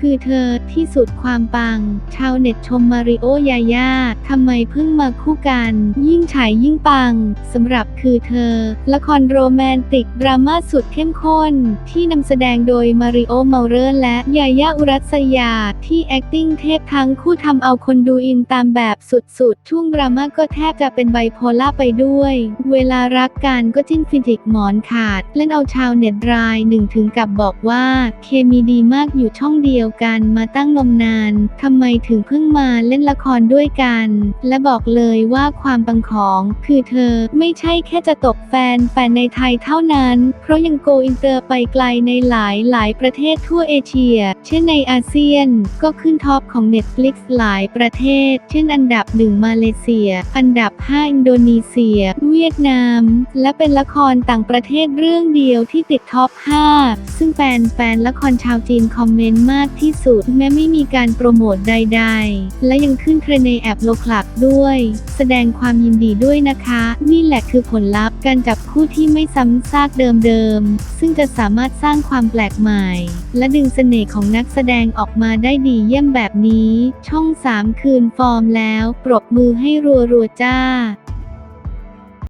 คือเธอที่สุดความปัง ชาวเน็ตชมมาริโอยาย่าทำไมเพิ่งมาคู่กัน ยิ่งฉายยิ่งปังสำหรับคือเธอ ละครโรแมนติก ดราม่าสุดเข้มข้น ที่นำแสดงโดยมาริโอเมาเรอร์และยาย่าอุรัสยา ที่ acting เทพทั้งคู่ทำเอาคนดูอินตามแบบสุดๆ ช่วงดราม่าก็แทบจะเป็นไบโพล่าไปด้วย เวลารักกันก็จิ้นฟินิกหมอนขาด เล่นเอาชาวเน็ตรายหนึ่งถึงกับบอกว่า เคมีดีมากอยู่ช่องเดียวกันมาตั้งนมนาน ทำไมถึงเพิ่งมาเล่นละครด้วยกัน และบอกเลยว่าความปังของ คือเธอไม่ใช่แค่จะตกแฟนแฟนในไทยเท่านั้น เพราะยังโกอินเตอร์ไปไกลในหลายหลายประเทศทั่วเอเชีย เช่นในอาเซียน ก็ขึ้นท็อปของ Netflix หลายประเทศ เช่นอันดับหนึ่งมาเลเซีย อันดับ 5 อินโดนีเซีย เวียดนาม และเป็นละครต่างประเทศเรื่องเดียวที่ติดท็อป 5 ซึ่งแฟนแฟนละครชาวจีนคอมเมนต์มากที่สุด แม้ไม่มีการโปรโมทใด ๆ และยังขึ้นเทรนในแอปโลคลักด้วย แสดงความยินดีด้วยนะคะ นี่แหละคือผลลัพธ์การจับคู่ที่ไม่ซ้ำซากเดิมๆ ซึ่งจะสามารถสร้างความแปลกใหม่ และดึงเสน่ห์ของนักแสดงออกมาได้ดีเยี่ยมแบบนี้ ช่อง 3 คืนฟอร์มแล้ว ปรบมือให้รัวๆจ้า